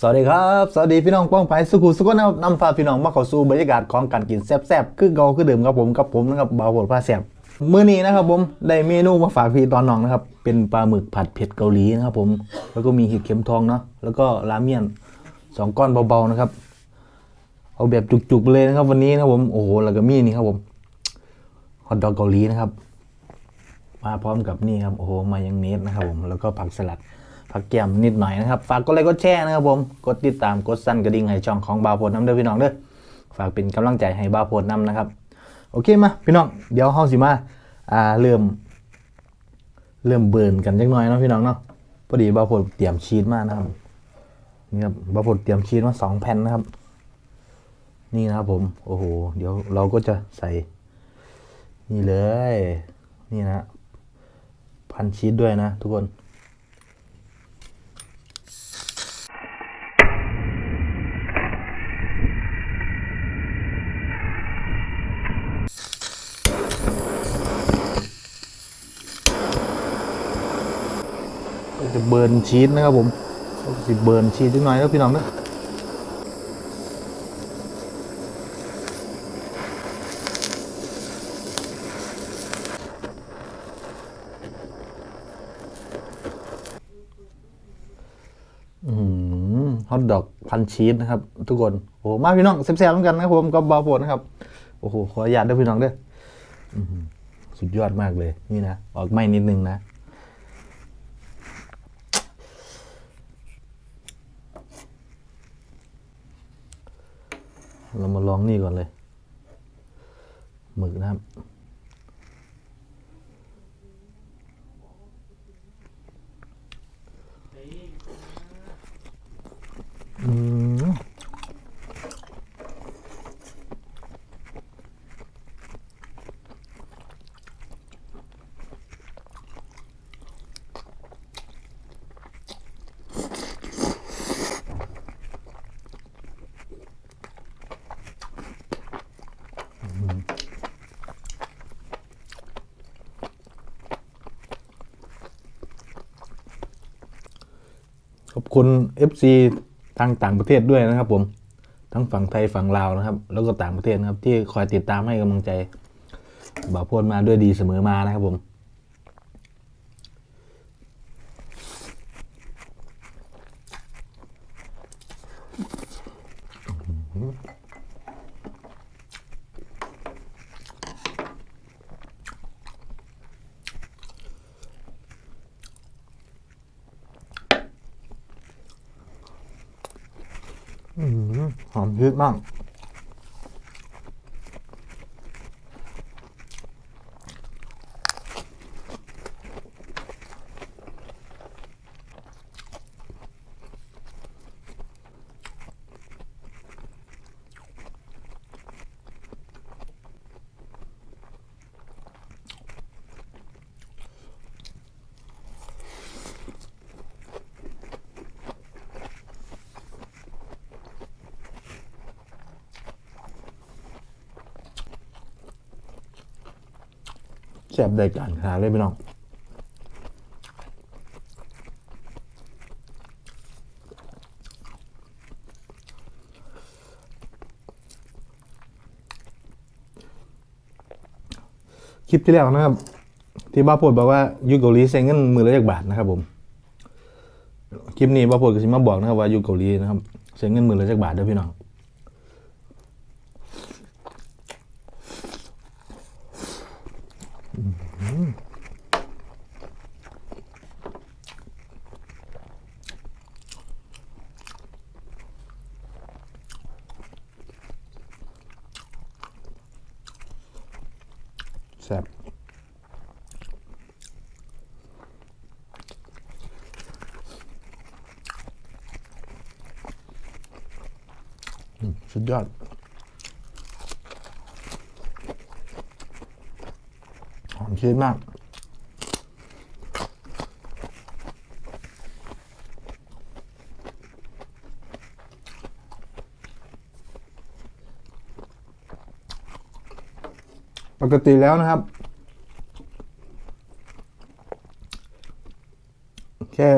สวัสดีครับ สวัสดีพี่น้องป้องไปสุขุสุขนะครับนำพาพี่น้องมาเข้าสู่บรรยากาศของการกินแซ่บๆคือเกาคือเดิมครับผมกับผมนะครับบ่าวโหดผ้าแซ่บมื้อนี้นะครับผมได้เมนูมาฝากพี่ตอนน้องนะครับเป็นปลาหมึกผัดเผ็ดเกาหลีนะครับผมแล้วก็มีเห็ดเข็มทองเนาะแล้วก็ราเมียนสองก้อนเบาๆนะครับเอาแบบจุกๆเลยนะครับ วันนี้นะครับผมโอ้โหแล้วก็มีนี่ครับผมฮอทดอกเกาหลีนะครับมาพร้อมกับนี่ครับโอ้โหมายังเนสนะครับผมแล้วก็ผักสลัด ผักแก้มนิดหน่อยนะครับ ฝากกดไลค์กดแชร์นะครับผม กดติดตามกดสั่นกระดิ่งให้ช่องของบาวโพดน้ำเด้อพี่น้องเด้อ ฝากเป็นกำลังใจให้บาวโพดน้ำนะครับ โอเคมาพี่น้อง เดี๋ยวเฮาสิมา อ่าเริ่ม เริ่มเบิร์นกันจักหน่อยเนาะพี่น้องเนาะ พอดีบาวโพดเตรียมชีสมานะครับ นี่ครับบาวโพดเตรียมชีสมาสองแผ่นนะครับ นี่นะครับผม โอ้โห เดี๋ยวเราก็จะใส่ นี่เลย นี่นะ พันชีสด้วยนะทุกคน จะเบิร์นชีสนะครับผมก็จะเบิร์นชีสนิดหน่อยแล้วพี่น้องนะฮอทดอกพันชีสนะครับ ทุกคนโอ้โหมาพี่น้องแซ่บๆเหมือนกันนะครับผมกับบาโพดนะครับโอ้โหขออนุญาตด้วยพี่น้องเด้วยสุดยอดมากเลย นี่นะ ออกไม่นิดนึงนะ เรามาลองนี่ก่อนเลยหมึกนะครับ อืม ขอบคุณ FC ทางต่างประเทศด้วยนะครับผมทั้งฝั่งไทยฝั่งลาวนะครับ แล้วก็ต่างประเทศนะครับ ที่คอยติดตามให้กำลังใจบ่าวโพดมาด้วยดีเสมอมานะครับผม หอมยืดมาก ซ่บได้การขนาดเลยพี่น้องคลิปที่แล้วนะครับ ที่บ้าโพดบอกว่ายูเกาหลีใช้เงินมือละจากบาทนะครับผมคลิปนี้บ้าโพดก็สิมาบอกนะครับว่ายูเกาหลีนะครับใช้เงินมือละจากบาทเด้อพี่น้อง แซ่บสุดยอดหอมชีสมาก ปกติแล้วนะครับ แค่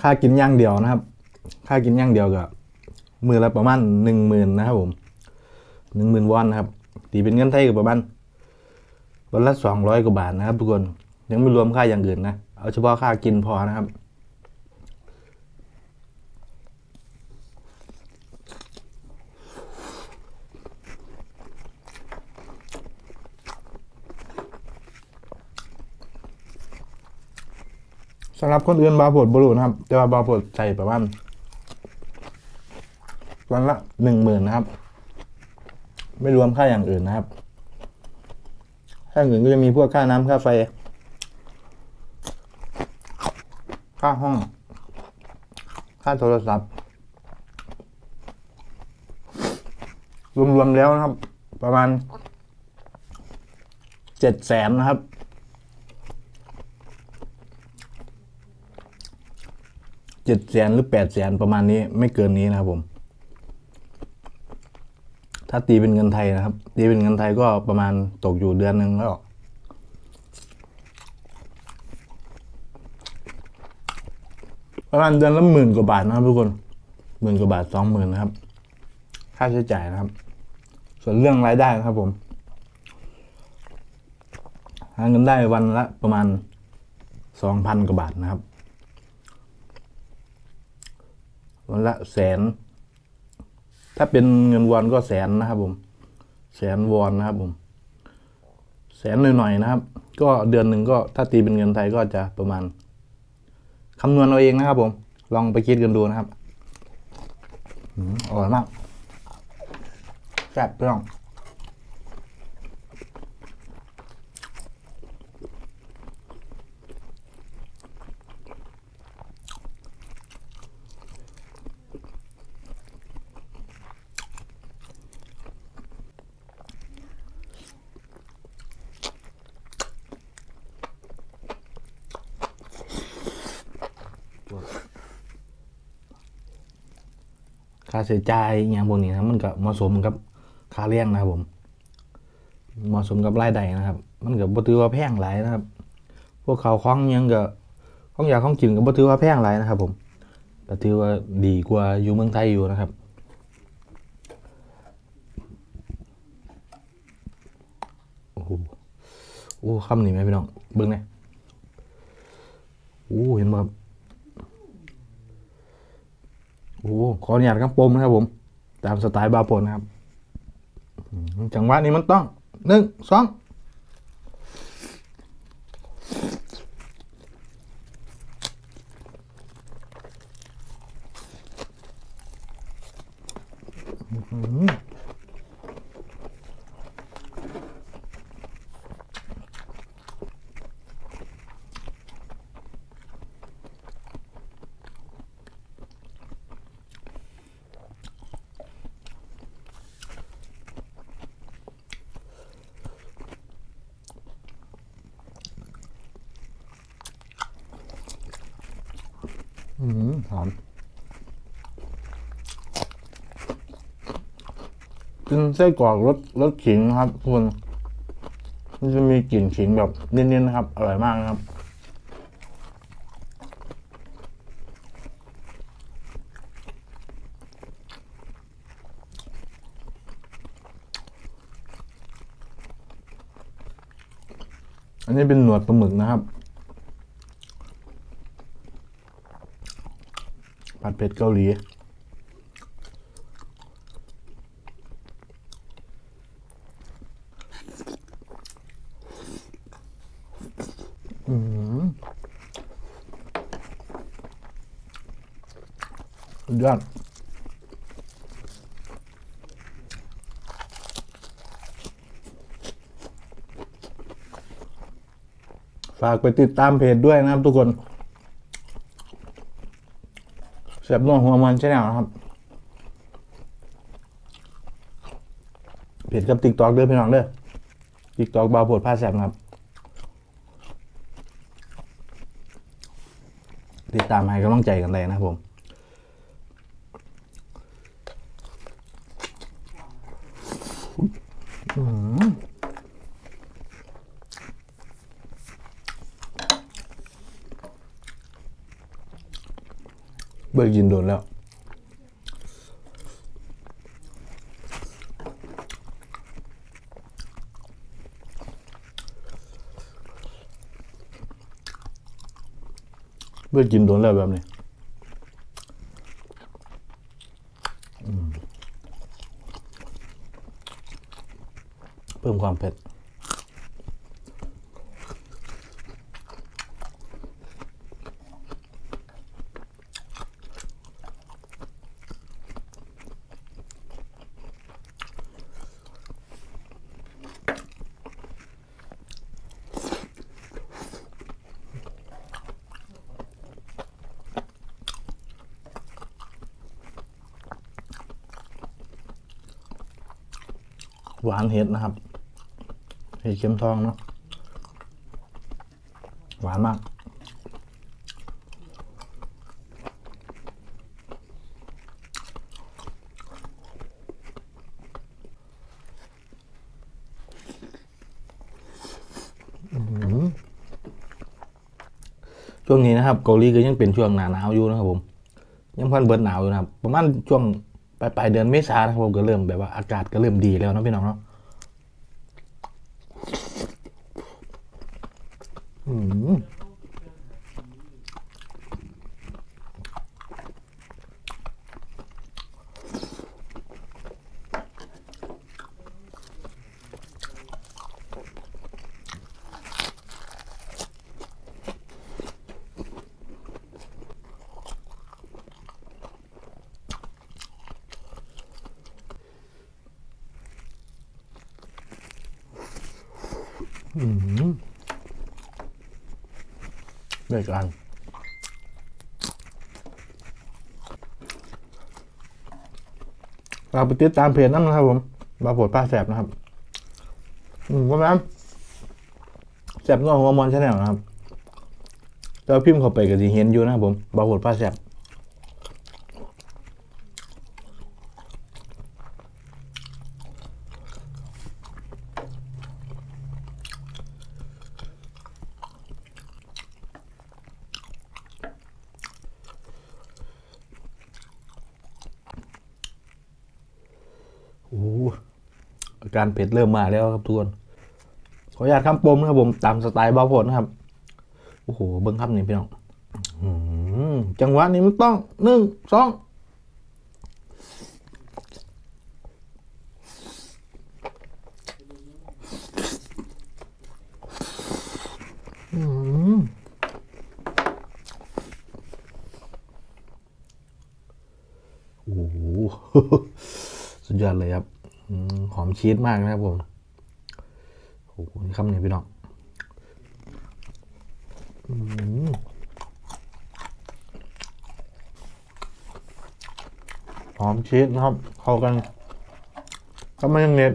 ค่ากินย่างเดียวนะครับ ค่ากินย่างเดียวก็มือละประมาณหนึ่งหมื่นนะครับผมหนึ่งหมื่นวอนนะครับตีเป็นเงินไทยก็ประมาณวันละสองร้อยกว่าบาทนะครับ ทุกคนยังไม่รวมค่าอย่างอื่นนะ เอาเฉพาะค่ากินพอนะครับ สำหรับคนอื่นบาโพดบรูนะครับ แต่ว่าบาโพดใส่ประมาณวันละหนึ่งหมื่นนะครับ ไม่รวมค่าอย่างอื่นนะครับ ค่าอื่นก็จะมีพวกค่าน้ำค่าไฟ ค่าห้อง ค่าโทรศัพท์ รวมๆแล้วนะครับ ประมาณเจ็ดแสนนะครับ เจ็ดแสนหรือแปดแสนประมาณนี้ไม่เกินนี้นะครับผม ถ้าตีเป็นเงินไทยนะครับ ตีเป็นเงินไทยก็ประมาณตกอยู่เดือนหนึ่งแล้วประมาณเดือนละหมื่นกว่าบาทนะครับทุกคนหมื่นกว่าบาทสองหมื่นนะครับ ค่าใช้จ่ายนะครับ ส่วนเรื่องรายได้นะครับผมหาเงินได้วันละประมาณสองพันกว่าบาทนะครับ วันละแสน ถ้าเป็นเงินวอนก็แสนนะครับผม แสนวอนนะครับผม แสนหน่อยๆนะครับ ก็เดือนหนึ่งก็ถ้าตีเป็นเงินไทยก็จะประมาณคำนวณเอาเองนะครับผม ลองไปคิดกันดูนะครับอร่อยมากแซ่บเปรี้ยว ค่าใช้จ่ายอย่างพวกนี้นะมันก็เหมาะสมกับค่าเลี้ยงนะครับผม เหมาะสมกับรายได้นะครับ มันก็บ่ถือว่าแพงหลายนะครับ พวกเขาวของยังก็ของอยากของกินก็บ่ถือว่าแพงหลายนะครับ ผมก็ถือว่าดีกว่าอยู่เมืองไทยอยู่นะครับโอ้โหโอ้คำนี้ไหมพี่น้องเบิ่งเนี่ยโอ้เห็นบ่ครับ โอ้ขออนุญาตครับปมนะครับผม ตามสไตล์บาปนนะครับ จังหวะนี้มันต้องหนึ่งสองอืม อืมหอมกินไส้กรอกรสรสขิงครับทุกคนมันจะมีกลิ่นขิงแบบเน้นๆนะครับ อร่อยมากนะครับอันนี้เป็นหนวดปลาหมึกนะครับ ผัดเผ็ดเกาหลี อืมยอดฝากไปติดตามเพจด้วยนะครับทุกคน เสียบนวดหัวมันใช่แนวนะครับเพจกับติ๊กตอกเด้อพี่น้องเด้อติ๊กตอกบาวโพดผ้าแสบนะครับ ติดตามให้กำลังใจกันเลยนะครับผม ได้กินโดนแล้ว เพื่อกินโดนแล้วแบบนี้เพิ่มความเผ็ด หวานเห็ดนะครับเห็ดเข็มทองเนาะหวานมาก ช่วงนี้นะครับเกาหลีก็ยังเป็นช่วงหนาหนาวอยู่นะครับผม ยังพันเบิดหนาวอยู่นะครับ ประมาณช่วง ปลายปลายเดือนเมษานะครับผมก็เริ่มแบบว่าอากาศก็เริ่มดีแล้วนะพี่น้องเนาะอืม ด้วยกันเราไปติดตามเพจนั่นนะครับผมบาโผดป้าแสบนะครับ อืมว่าแม่นแสบนอกหัวมอนชาแนลนะครับแล้วพิมพ์เข้าไปก็จะเห็นอยู่นะครับผมบาโผดป้าแสบ โอ้โหอา การเผ็ดเริ่มมาแล้วครับทุกคนขออนุญาตคำปมนะครับผมตามสไตล์บ้าโพนะครับโอ้โหเบิ้งครับนี่พี่น้องจังหวะนี้มันต้องหนึ่งสองอือหือโอ้โหสุดยอดเลยครับ หอมชีสมากนะครับผมโอ้โหนี่คำนี้พี่น้องหอมชีสนะครับ เข้ากันก็ไม่ยังเน็ต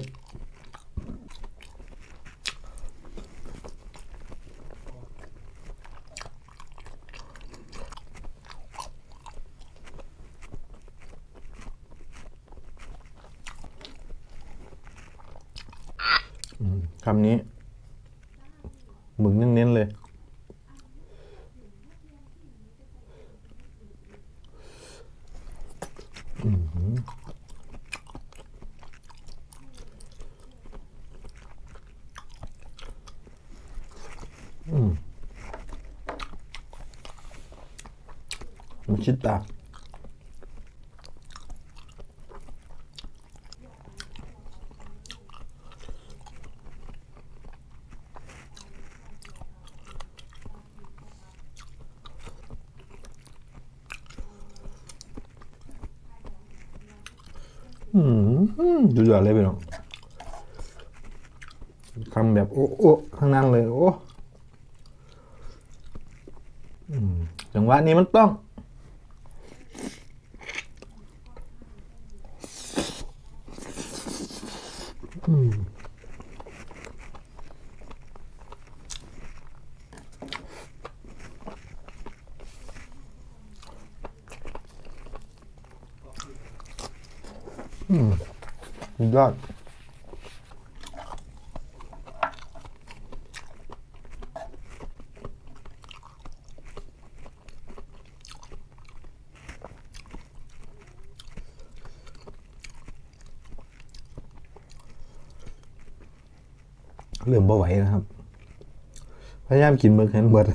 คำนี้หมึกเน้นๆเลย มันชิดตาอืมดู ยอดเลยพี่น้องคำแบบ โอ้โอ้ข้างนั้นเลย โอ้จังหวะนี้มันต้องอืม ดยอดเริ่มบ่ไหวนะครับ พยายามกินเบิร์กเห็นเบิร์ด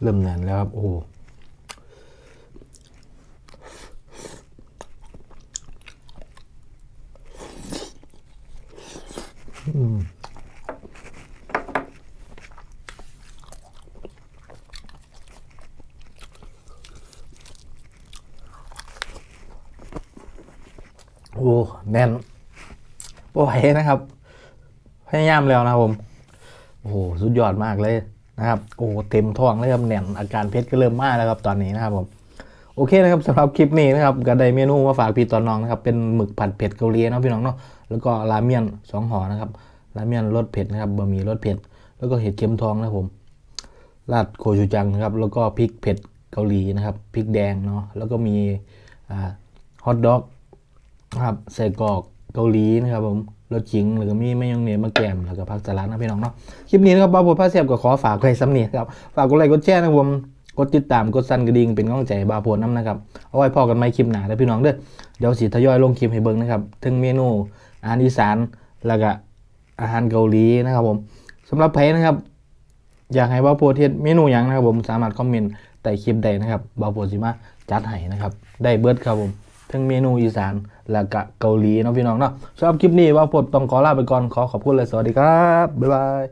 เริ่มแน่นแล้วครับ โอ้ โอ้แน่นโอ้ไหวนะครับ พยายามแล้วนะผม โอ้โหสุดยอดมากเลยนะครับ โอ้เต็มท้องเลยครับแน่นอาการเพชรก็เริ่มมากแล้วครับตอนนี้นะครับผมโอเคนะครับสำหรับคลิปนี้นะครับก็ได้เมนูมาฝากพี่ตอนน้องนะครับเป็นหมึกผัดเผ็ดเกาหลีนะพี่น้องเนาะแล้วก็ราเมียนสองห่อนะครับราเมียนรสเผ็ดนะครับบะหมี่รสเผ็ด แล้วก็เห็ดเข็มทองนะผมราดโคชูจังนะครับ แล้วก็พริกเผ็ดเกาหลีนะครับพริกแดงเนาะแล้วก็มีฮอทดอก ครับใส่กรอกเกาหลีนะครับผมรสจิงแล้วก็มีไม่ยองเนยมะแกมแล้วก็ผักสลัดนะพี่น้องเนาะคลิปนี้นะครับบ้าบดพาเสียบก็ขอฝากไว้สำเนียครับฝากกดไลค์กดแชร์นะครับผมกดติดตามกดสั่นกระดิ่งเป็นกำลังใจให้บาโพดน้ำนะครับเอาไว้พอกันไม่คลิปหนาเด้อพี่น้องเด้อเดี๋ยวสิทยอยลงคลิปให้เบิ่งนะครับทั้งเมนูอาหารอีสานแล้วก็อาหารเกาหลีนะครับผมสำหรับใครนะครับ อยากให้บาโพดเฮ็ดเมนูยังนะครับผมสามารถคอมเมนต์ใต้คลิปได้นะครับบาโพดสิมาจัดให้นะครับได้เบิร์ดครับผม ทั้งเมนูอีสานและกะเกาหลีนะพี่น้องเนาะสำหรับคลิปนี้ว่าผมต้องขอลาไปก่อนขอขอบคุณเลยสวัสดีครับ บ๊ายบาย